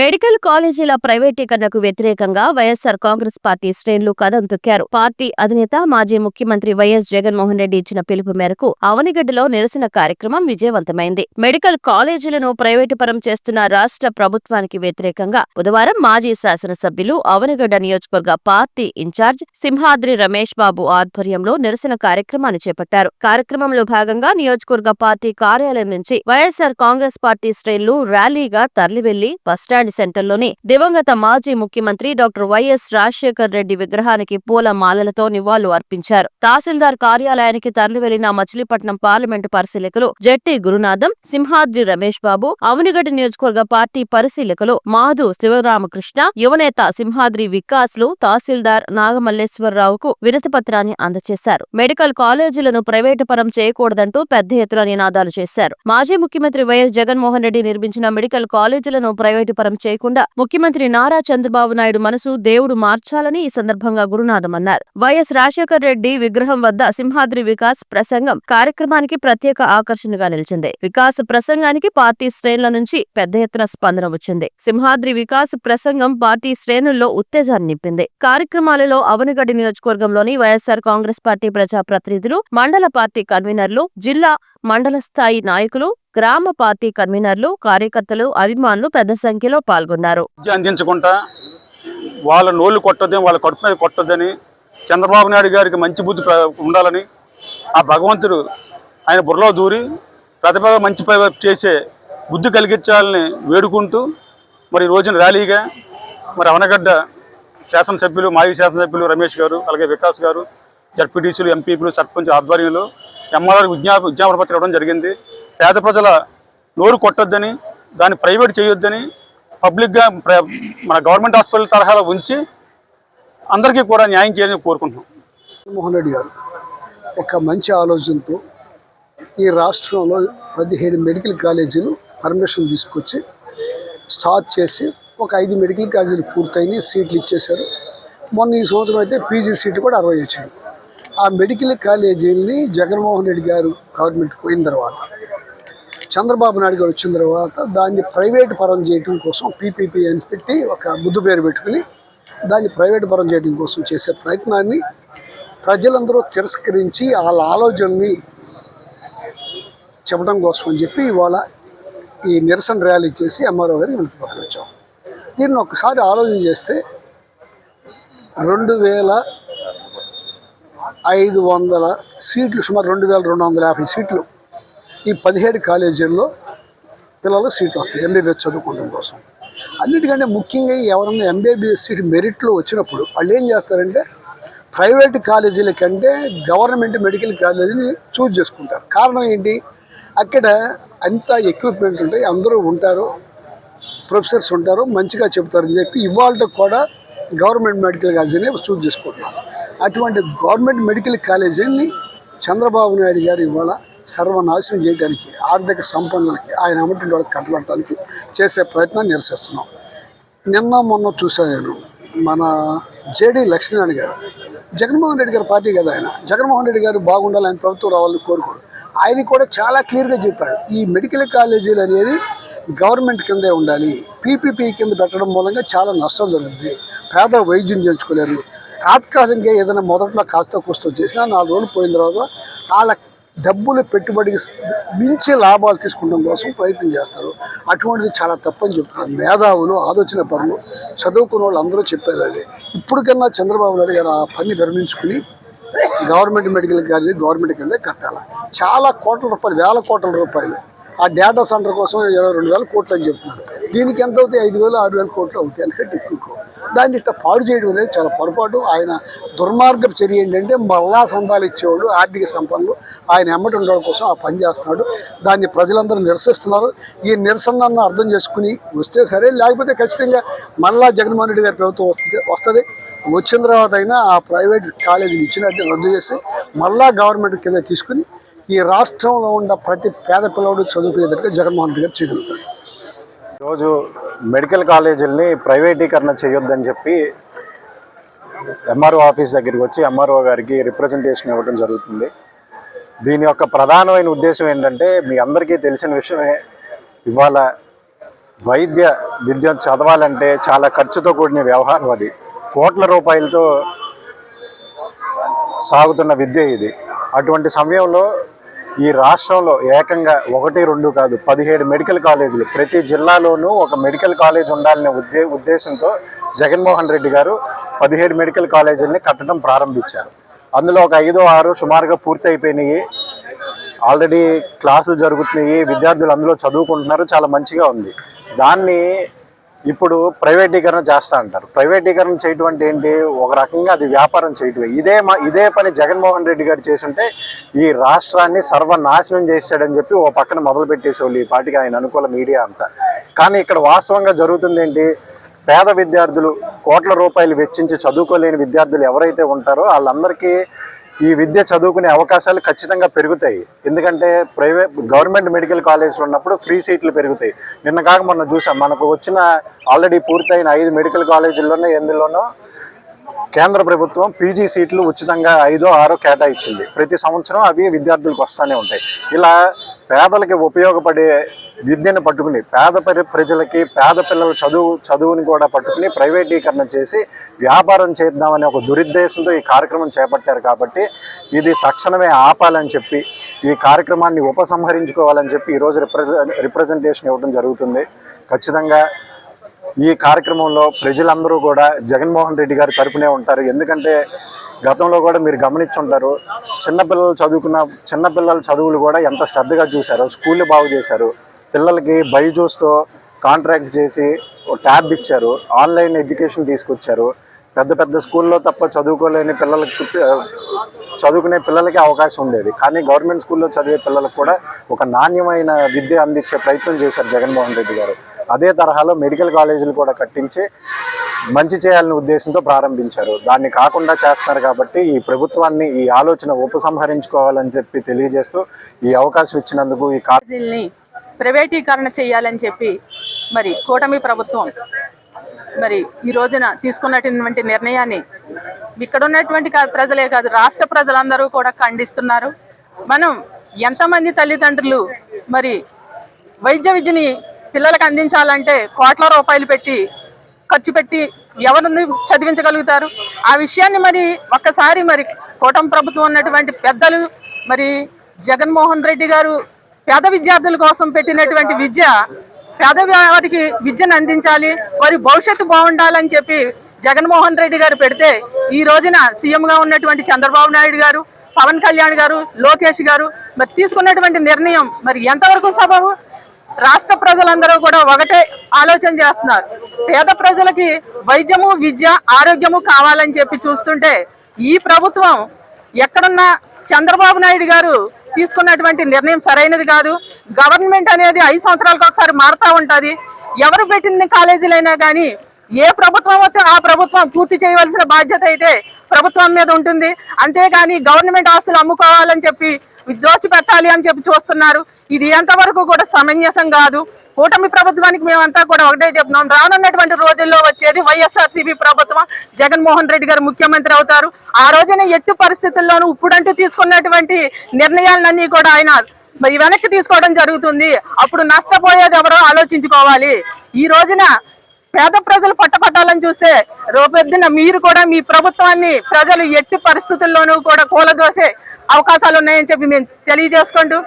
Medical కాలేజీల ప్రైవేటీకరణకు వ్యతిరేకంగా వైఎస్సార్ కాంగ్రెస్ పార్టీ శ్రేణులు కదం తొక్కారు. పార్టీ అధినేత మాజీ ముఖ్యమంత్రి వైఎస్ జగన్మోహన్ రెడ్డి ఇచ్చిన పిలుపు మేరకు అవనిగడ్డలో నిరసన కార్యక్రమం విజయవంతమైంది. మెడికల్ కాలేజీలను ప్రైవేటుపరం చేస్తున్న రాష్ట్ర ప్రభుత్వానికి వ్యతిరేకంగా బుధవారం మాజీ శాసనసభ్యులు అవనిగడ్డ నియోజకవర్గ party in charge Simhadri Ramesh Babu ఆధ్వర్యంలో నిరసన కార్యక్రమాన్ని చేపట్టారు. కార్యక్రమంలో భాగంగా నియోజకవర్గ పార్టీ కార్యాలయం నుంచి వైఎస్సార్ కాంగ్రెస్ పార్టీ శ్రేణులు ర్యాలీగా తరలివెళ్ళి బస్టాండ్ సెంటర్లోని దివంగత మాజీ ముఖ్యమంత్రి డాక్టర్ వైఎస్ రాజశేఖర్ రెడ్డి విగ్రహానికి పూల మాలలతో నివాళులు అర్పించారు. తహసీల్దార్ కార్యాలయానికి తరలివెళ్ళిన మచిలీపట్నం పార్లమెంటు పరిశీలకులు జట్టి గురునాథం సింహాద్రి రమేష్ బాబు అవనిగడ్డ నియోజకవర్గ పార్టీ పరిశీలకులు మాధు శివరామకృష్ణ యువనేత సింహాద్రి వికాస్లు తహసీల్దార్ నాగమల్లేశ్వరరావుకు వినతిపత్రాన్ని అందజేశారు. మెడికల్ కాలేజీలను ప్రైవేటు పరం చేయకూడదంటూ పెద్ద ఎత్తున నినాదాలు చేశారు. మాజీ ముఖ్యమంత్రి వైఎస్ జగన్మోహన్ రెడ్డి నిర్మించిన మెడికల్ కాలేజీలను ప్రైవేటు పరం చేయకుండా ముఖ్యమంత్రి నారా చంద్రబాబు నాయుడు మనసు దేవుడు మార్చాలని ఈ సందర్భంగా గురునాథం అన్నారు. వైఎస్ రాజశేఖర్ రెడ్డి విగ్రహం వద్ద సింహాద్రి వికాస్ ప్రసంగం కార్యక్రమానికి ప్రత్యేక ఆకర్షణగా నిలిచింది. వికాస్ ప్రసంగానికి పార్టీ శ్రేణుల నుంచి పెద్ద ఎత్తున స్పందన వచ్చింది. సింహాద్రి వికాస్ ప్రసంగం పార్టీ శ్రేణుల్లో ఉత్తేజాన్ని నింపింది. కార్యక్రమాలలో అవనగడ్డి నియోజకవర్గంలోని వైఎస్సార్ కాంగ్రెస్ పార్టీ ప్రజా ప్రతినిధులు మండల పార్టీ కన్వీనర్లు జిల్లా మండల స్థాయి నాయకులు గ్రామ పార్టీ కన్వీనర్లు కార్యకర్తలు అభిమానులు పెద్ద సంఖ్యలో పాల్గొన్నారు. అందించకుండా వాళ్ళ నోళ్ళు కొట్టొద్దని వాళ్ళ కడుపు మీద కొట్టొద్దని చంద్రబాబు నాయుడు గారికి మంచి బుద్ధి ఉండాలని ఆ భగవంతుడు ఆయన బుర్రలో దూరి ప్రతిభ మంచి చేసే బుద్ధి కలిగించాలని వేడుకుంటూ మరి రోజున ర్యాలీగా మరి అవనగడ్డ శాసనసభ్యులు మాజీ శాసనసభ్యులు రమేష్ గారు అలాగే వికాస్ గారు జడ్పీటీసీలు ఎంపీపీలు సర్పంచ్ ఆధ్వర్యంలో ఎంఆర్ఆర్ విజ్ఞాప విజ్ఞాపన పత్రం ఇవ్వడం జరిగింది. పేద ప్రజల నోరు కొట్టొద్దని దాన్ని ప్రైవేట్ చేయొద్దని పబ్లిక్గా ప్ర- మన గవర్నమెంట్ హాస్పిటల్ తరహాలో ఉంచి అందరికీ కూడా న్యాయం చేయాలని కోరుకుంటున్నాం. జగన్మోహన్ రెడ్డి గారు ఒక మంచి ఆలోచనతో ఈ రాష్ట్రంలో పదిహేడు మెడికల్ కాలేజీలు పర్మిషన్ తీసుకొచ్చి స్టార్ట్ చేసి ఒక ఐదు మెడికల్ కాలేజీలు పూర్తయినాయి సీట్లు ఇచ్చేశారు. మొన్న ఈ సంవత్సరం అయితే పీజీ సీట్లు కూడా అరవై వచ్చినాయి. ఆ మెడికల్ కాలేజీలని జగన్మోహన్ రెడ్డి గారు గవర్నమెంట్ పోయిన తర్వాత చంద్రబాబు నాయుడు గారు వచ్చిన తర్వాత దాన్ని ప్రైవేట్ పరం చేయడం కోసం పీపీపీ అని పెట్టి ఒక ముద్దు పేరు పెట్టుకుని దాన్ని ప్రైవేట్ పరం చేయడం కోసం చేసే ప్రయత్నాన్ని ప్రజలందరూ తిరస్కరించి వాళ్ళ ఆలోచనని చెప్పడం కోసం అని చెప్పి ఇవాళ ఈ నిరసన ర్యాలీ చేసి ఎంఆర్ఓ గారికి వినతి పత్రం ఇచ్చాం దీన్ని ఒకసారి ఆలోచన చేస్తే రెండు వేల ఐదు వందల సీట్లు సుమారు రెండు వేల రెండు వందల యాభై సీట్లు ఈ పదిహేడు కాలేజీల్లో పిల్లలకు సీట్లు వస్తాయి ఎంబీబీఎస్ చదువుకోవడం కోసం. అన్నిటికంటే ముఖ్యంగా ఎవరన్నా ఎంబీబీఎస్ సీట్ మెరిట్లో వచ్చినప్పుడు వాళ్ళు ఏం చేస్తారంటే ప్రైవేట్ కాలేజీల కంటే గవర్నమెంట్ మెడికల్ కాలేజీని చూజ్ చేసుకుంటారు. కారణం ఏంటి? అక్కడ అంత ఎక్విప్మెంట్ ఉంటాయి అందరూ ఉంటారు ప్రొఫెసర్స్ ఉంటారు మంచిగా చెప్తారని చెప్పి ఇవాళ కూడా గవర్నమెంట్ మెడికల్ కాలేజీని చూజ్ చేసుకుంటున్నారు. అటువంటి గవర్నమెంట్ మెడికల్ కాలేజీని చంద్రబాబు నాయుడు గారు ఇవాళ సర్వనాశనం చేయడానికి ఆర్థిక సంపన్నులకి ఆయన అమ్మటి వాళ్ళకి కట్టబడటానికి చేసే ప్రయత్నాన్ని నిరసిస్తున్నాం. నిన్న మొన్న చూశాను. నేను మన జేడీ లక్ష్మీనారాయణ గారు జగన్మోహన్ రెడ్డి గారి పార్టీ కదా ఆయన. జగన్మోహన్ రెడ్డి గారు బాగుండాలి ఆయన ప్రభుత్వం రావాలని కోరుకోడు. ఆయన కూడా చాలా క్లియర్గా చెప్పాడు. ఈ మెడికల్ కాలేజీలు అనేది గవర్నమెంట్ కిందే ఉండాలి. పీపీపీ కింద పెట్టడం మూలంగా చాలా నష్టం జరుగుతుంది. పేద వైద్యం చేయించుకోలేరు. తాత్కాలికంగా ఏదైనా మొదట్లో కాస్త కూస్తో చేసినా నాలుగు రోజులు పోయిన తర్వాత వాళ్ళ డబ్బులు పెట్టుబడికి మించి లాభాలు తీసుకోవడం కోసం ప్రయత్నం చేస్తారు. అటువంటిది చాలా తప్పని చెప్తున్నారు. మేధావులు ఆలోచన పనులు చదువుకున్న వాళ్ళు అందరూ చెప్పేది అది. ఇప్పటికన్నా చంద్రబాబు నాయుడు గారు ఆ పని విరమించుకుని గవర్నమెంట్ మెడికల్ కాలేజీ గవర్నమెంట్ కింద కట్టాలి? చాలా కోట్ల రూపాయలు వేల కోట్ల రూపాయలు. ఆ డేటా సెంటర్ కోసం ఇరవై రెండు వేల కోట్లు అని చెప్తున్నారు. దీనికి ఎంత అవుతాయి? ఐదు వేలు ఆరు వేల కోట్లు అవుతాయి. ఎందుకంటే ఎక్కువ. దాన్ని ఇట్లా పాడు చేయడం అనేది చాలా పొరపాటు. ఆయన దుర్మార్గపు చర్య ఏంటంటే మళ్ళా సంతాలు ఇచ్చేవాడు ఆర్థిక సంపన్నులు ఆయన ఎమ్మటి ఉండడం కోసం ఆ పని చేస్తున్నాడు. దాన్ని ప్రజలందరూ నిరసిస్తున్నారు. ఈ నిరసనను అర్థం చేసుకుని వస్తే సరే లేకపోతే ఖచ్చితంగా మళ్ళా జగన్మోహన్ రెడ్డి గారి ప్రభుత్వం వస్తుంది వస్తుంది. వచ్చిన తర్వాత అయినా ఆ ప్రైవేట్ కాలేజీలు ఇచ్చినట్టు రద్దు చేసి మళ్ళా గవర్నమెంట్ కింద తీసుకుని ఈ రాష్ట్రంలో ఉన్న ప్రతి పేద పిల్లవాడు చదువుకునేటట్టుగా జగన్మోహన్ రెడ్డి గారు చేయగలుగుతారు. ఈరోజు మెడికల్ కాలేజీలని ప్రైవేటీకరణ చేయొద్దని చెప్పి ఎంఆర్ఓ ఆఫీస్ దగ్గరికి వచ్చి ఎంఆర్ఓ గారికి రిప్రజెంటేషన్ ఇవ్వడం జరుగుతుంది. దీని యొక్క ప్రధానమైన ఉద్దేశం ఏంటంటే మీ అందరికీ తెలిసిన విషయమే ఇవాళ వైద్య విద్య చదవాలంటే చాలా ఖర్చుతో కూడిన వ్యవహారం అది. కోట్ల రూపాయలతో సాగుతున్న విద్య ఇది. అటువంటి సమయంలో ఈ రాష్ట్రంలో ఏకంగా ఒకటి రెండు కాదు పదిహేడు మెడికల్ కాలేజీలు. ప్రతి జిల్లాలోనూ ఒక మెడికల్ కాలేజ్ ఉండాలనే ఉద్దే ఉద్దేశంతో జగన్మోహన్ రెడ్డి గారు పదిహేడు మెడికల్ కాలేజీలని కట్టడం ప్రారంభించారు. అందులో ఒక ఐదో ఆరు సుమారుగా పూర్తి అయిపోయినాయి ఆల్రెడీ క్లాసులు జరుగుతున్నాయి. విద్యార్థులు అందులో చదువుకుంటున్నారు. చాలా మంచిగా ఉంది. దాన్ని ఇప్పుడు ప్రైవేటీకరణ చేస్తా అంటారు. ప్రైవేటీకరణ చేయటం అంటే ఏంటి? ఒక రకంగా అది వ్యాపారం చేయటమే. ఇదే మా ఇదే పని జగన్మోహన్ రెడ్డి గారు చేస్తుంటే ఈ రాష్ట్రాన్ని సర్వనాశనం చేశాడని చెప్పి ఓ పక్కన మొదలు పెట్టేసేవాళ్ళు ఈ పాటికి ఆయన అనుకూల మీడియా అంతా. కానీ ఇక్కడ వాస్తవంగా జరుగుతుంది ఏంటి? పేద విద్యార్థులు కోట్ల రూపాయలు వెచ్చించి చదువుకోలేని విద్యార్థులు ఎవరైతే ఉంటారో వాళ్ళందరికీ ఈ విద్య చదువుకునే అవకాశాలు ఖచ్చితంగా పెరుగుతాయి. ఎందుకంటే ప్రైవేట్ గవర్నమెంట్ మెడికల్ కాలేజ్లో ఉన్నప్పుడు ఫ్రీ సీట్లు పెరుగుతాయి. నిన్న కాక మొన్న చూసాం మనకు వచ్చిన ఆల్రెడీ పూర్తయిన ఐదు మెడికల్ కాలేజీల్లోనే ఎందులోనో కేంద్ర ప్రభుత్వం పీజీ సీట్లు ఉచితంగా ఐదో ఆరో కేటాయించింది ప్రతి సంవత్సరం అవి విద్యార్థులకు వస్తూనే ఉంటాయి. ఇలా పేదలకి ఉపయోగపడే విద్యను పట్టుకుని పేద పరి- ప్రజలకి పేద పిల్లల చదువు చదువుని కూడా పట్టుకుని ప్రైవేటీకరణ చేసి వ్యాపారం చేద్దామనే ఒక దురుద్దేశంతో ఈ కార్యక్రమం చేపట్టారు కాబట్టి ఇది తక్షణమే ఆపాలని చెప్పి ఈ కార్యక్రమాన్ని ఉపసంహరించుకోవాలని చెప్పి ఈరోజు రిప్రజెంట్ రిప్రజెంటేషన్ ఇవ్వడం జరుగుతుంది. ఖచ్చితంగా ఈ కార్యక్రమంలో ప్రజలందరూ కూడా జగన్మోహన్ రెడ్డి గారి తరపునే ఉంటారు. ఎందుకంటే గతంలో కూడా మీరు గమనించుంటారు చిన్నపిల్లలు చదువుకున్న చిన్నపిల్లల చదువులు కూడా ఎంత శ్రద్ధగా చూశారు స్కూళ్ళు బాగు చేశారు. పిల్లలకి బైజూస్తో కాంట్రాక్ట్ చేసి ట్యాబ్ ఇచ్చారు. ఆన్లైన్ ఎడ్యుకేషన్ తీసుకొచ్చారు. పెద్ద పెద్ద స్కూల్లో తప్ప చదువుకోలేని పిల్లలకి చదువుకునే పిల్లలకి అవకాశం ఉండేది. కానీ గవర్నమెంట్ స్కూల్లో చదివే పిల్లలకు కూడా ఒక నాణ్యమైన విద్య అందించే ప్రయత్నం చేశారు జగన్మోహన్ రెడ్డి గారు. అదే తరహాలో మెడికల్ కాలేజీలు కూడా కట్టించి మంచి చేయాలనే ఉద్దేశంతో ప్రారంభించారు. దాన్ని కాకుండా చేస్తున్నారు కాబట్టి ఈ ప్రభుత్వాన్ని ఈ ఆలోచన ఉపసంహరించుకోవాలని చెప్పి తెలియజేస్తూ ఈ అవకాశం ఇచ్చినందుకు ఈ కా కాలేజీల్ని ప్రైవేటీకరణ చేయాలని చెప్పి మరి కూటమి ప్రభుత్వం మరి ఈ రోజున తీసుకున్నటువంటి నిర్ణయాన్ని ఇక్కడ ఉన్నటువంటి కా- ప్రజలే కాదు రాష్ట్ర ప్రజలందరూ కూడా ఖండిస్తున్నారు. మనం ఎంతమంది తల్లిదండ్రులు మరి వైద్య విద్యని పిల్లలకు అందించాలంటే కోట్ల రూపాయలు పెట్టి ఖర్చు పెట్టి ఎవరిని చదివించగలుగుతారు? ఆ విషయాన్ని మరి ఒక్కసారి మరి కూటమి ప్రభుత్వం ఉన్నటువంటి పెద్దలు మరి జగన్మోహన్ రెడ్డి గారు పేద విద్యార్థుల కోసం పెట్టినటువంటి విద్య పేద వారికి విద్యను అందించాలి వారి భవిష్యత్తు బాగుండాలని చెప్పి జగన్మోహన్ రెడ్డి గారు పెడితే ఈ రోజున సీఎంగా ఉన్నటువంటి చంద్రబాబు నాయుడు గారు పవన్ కళ్యాణ్ గారు లోకేష్ గారు మరి తీసుకున్నటువంటి నిర్ణయం మరి ఎంతవరకు సబబు? రాష్ట్ర ప్రజలందరూ కూడా ఒకటే ఆలోచన చేస్తున్నారు. పేద ప్రజలకి వైద్యము విద్య ఆరోగ్యము కావాలని చెప్పి చూస్తుంటే ఈ ప్రభుత్వం ఎక్కడున్నా చంద్రబాబు నాయుడు గారు తీసుకున్నటువంటి నిర్ణయం సరైనది కాదు. గవర్నమెంట్ అనేది ఐదు సంవత్సరాలకు ఒకసారి మారుతూ ఉంటుంది. ఎవరు పెట్టిన కాలేజీలైనా కానీ ఏ ప్రభుత్వం వస్తే ఆ ప్రభుత్వం పూర్తి చేయవలసిన బాధ్యత అయితే ప్రభుత్వం మీద ఉంటుంది. అంతేగాని గవర్నమెంట్ ఆస్తులు అమ్ముకోవాలని చెప్పి దోషి పెట్టాలి అని చెప్పి చూస్తున్నారు. ఇది ఎంతవరకు కూడా సమంజసం కాదు. కూటమి ప్రభుత్వానికి మేమంతా కూడా ఒకటే చెప్తున్నాం. రానున్నటువంటి రోజుల్లో వచ్చేది వైఎస్ఆర్సీపీ ప్రభుత్వం. జగన్మోహన్ రెడ్డి గారు ముఖ్యమంత్రి అవుతారు. ఆ రోజున ఎట్టి పరిస్థితుల్లోనూ ఇప్పుడంటూ తీసుకున్నటువంటి నిర్ణయాలన్నీ కూడా ఆయన మరి వెనక్కి తీసుకోవడం జరుగుతుంది. అప్పుడు నష్టపోయేది ఎవరో ఆలోచించుకోవాలి. ఈ రోజున పేద ప్రజలు పట్టపట్టాలని చూస్తే రేపొద్దున మీరు కూడా మీ ప్రభుత్వాన్ని ప్రజలు ఎట్టి పరిస్థితుల్లోనూ కూడా కూలదోసే అవకాశాలు ఉన్నాయని చెప్పి మేము తెలియజేసుకుంటూ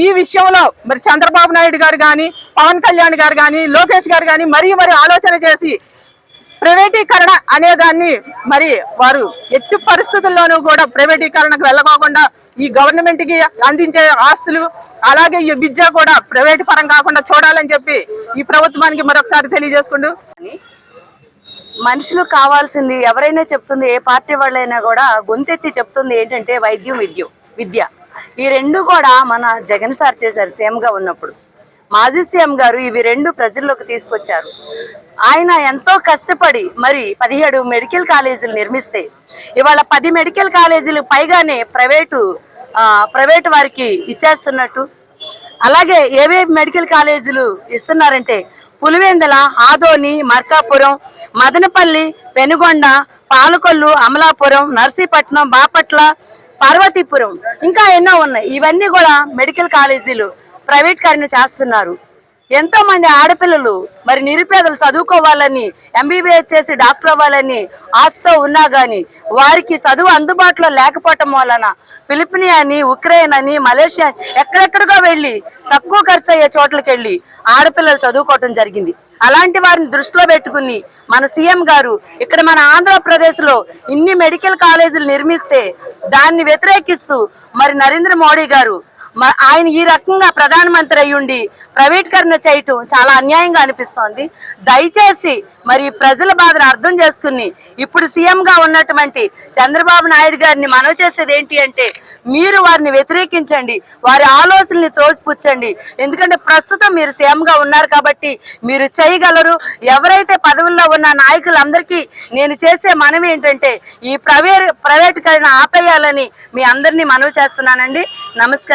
ఈ విషయంలో మరి చంద్రబాబు నాయుడు గారు కానీ పవన్ కళ్యాణ్ గారు కానీ లోకేష్ గారు కానీ మరీ మరి ఆలోచన చేసి ప్రైవేటీకరణ అనే దాన్ని మరి వారు ఎట్టి పరిస్థితుల్లోనూ కూడా ప్రైవేటీకరణకు వెళ్ళకోకుండా ఈ గవర్నమెంట్కి అందించే ఆస్తులు అలాగే ఈ విద్య కూడా ప్రైవేట్ పరం కాకుండా చూడాలని చెప్పి ఈ ప్రభుత్వానికి మరొకసారి తెలియజేసుకుంటూ. మనుషులు కావాల్సింది ఎవరైనా చెప్తుంది ఏ పార్టీ వాళ్ళైనా కూడా గొంతెత్తి చెప్తుంది ఏంటంటే వైద్యం విద్య విద్య. ఈ రెండు కూడా మన జగన్ సార్ చేశారు సీఎంగా ఉన్నప్పుడు. మాజీ సీఎం గారు ఇవి రెండు ప్రజల్లోకి తీసుకొచ్చారు. ఆయన ఎంతో కష్టపడి మరి పదిహేడు మెడికల్ కాలేజీలు నిర్మిస్తే ఇవాళ పది మెడికల్ కాలేజీలు పైగానే ప్రైవేటు ప్రైవేట్ ప్రైవేటు వారికి ఇచ్చేస్తున్నట్టు. అలాగే ఏవేవి మెడికల్ కాలేజీలు ఇస్తున్నారంటే పులివెందల ఆదోని మార్కాపురం మదనపల్లి పెనుగొండ పాలకొల్లు అమలాపురం నర్సీపట్నం బాపట్ల పార్వతీపురం. ఇంకా ఎన్నో ఉన్నాయి. ఇవన్నీ కూడా మెడికల్ కాలేజీలు ప్రైవేట్ కారణ చేస్తున్నారు. ఎంతో మంది ఆడపిల్లలు మరి నిరుపేదలు చదువుకోవాలని ఎంబీబీఎస్ చేసి డాక్టర్ అవ్వాలని ఆశతో ఉన్నా గాని వారికి చదువు అందుబాటులో లేకపోవటం వలన ఫిలిపిని అని ఉక్రెయిన్ అని మలేషియా ఎక్కడెక్కడికో వెళ్ళి తక్కువ ఖర్చు అయ్యే చోట్లకి వెళ్ళి ఆడపిల్లలు చదువుకోవటం జరిగింది. అలాంటి వారిని దృష్టిలో పెట్టుకుని మన సీఎం గారు ఇక్కడ మన ఆంధ్రప్రదేశ్లో ఇన్ని మెడికల్ కాలేజీలు నిర్మిస్తే దాన్ని వ్యతిరేకిస్తూ మరి నరేంద్ర మోడీ గారు ఆయన ఈ రకంగా ప్రధానమంత్రి అయ్యుండి ప్రైవేటీకరణ చేయటం చాలా అన్యాయంగా అనిపిస్తోంది. దయచేసి మరి ప్రజల బాధను అర్థం చేసుకుని ఇప్పుడు సీఎంగా ఉన్నటువంటి చంద్రబాబు నాయుడు గారిని మనవి చేసేది ఏంటి అంటే మీరు వారిని వ్యతిరేకించండి వారి ఆలోచనల్ని తోసిపుచ్చండి. ఎందుకంటే ప్రస్తుతం మీరు సీఎంగా ఉన్నారు కాబట్టి మీరు చేయగలరు. ఎవరైతే పదవుల్లో ఉన్న నాయకులందరికీ నేను చేసే మనవి ఏంటంటే ఈ ప్రైవేట్ ప్రైవేటీకరణ ఆపేయాలని మీ అందరినీ మనవి చేస్తున్నానండి. నమస్కారం.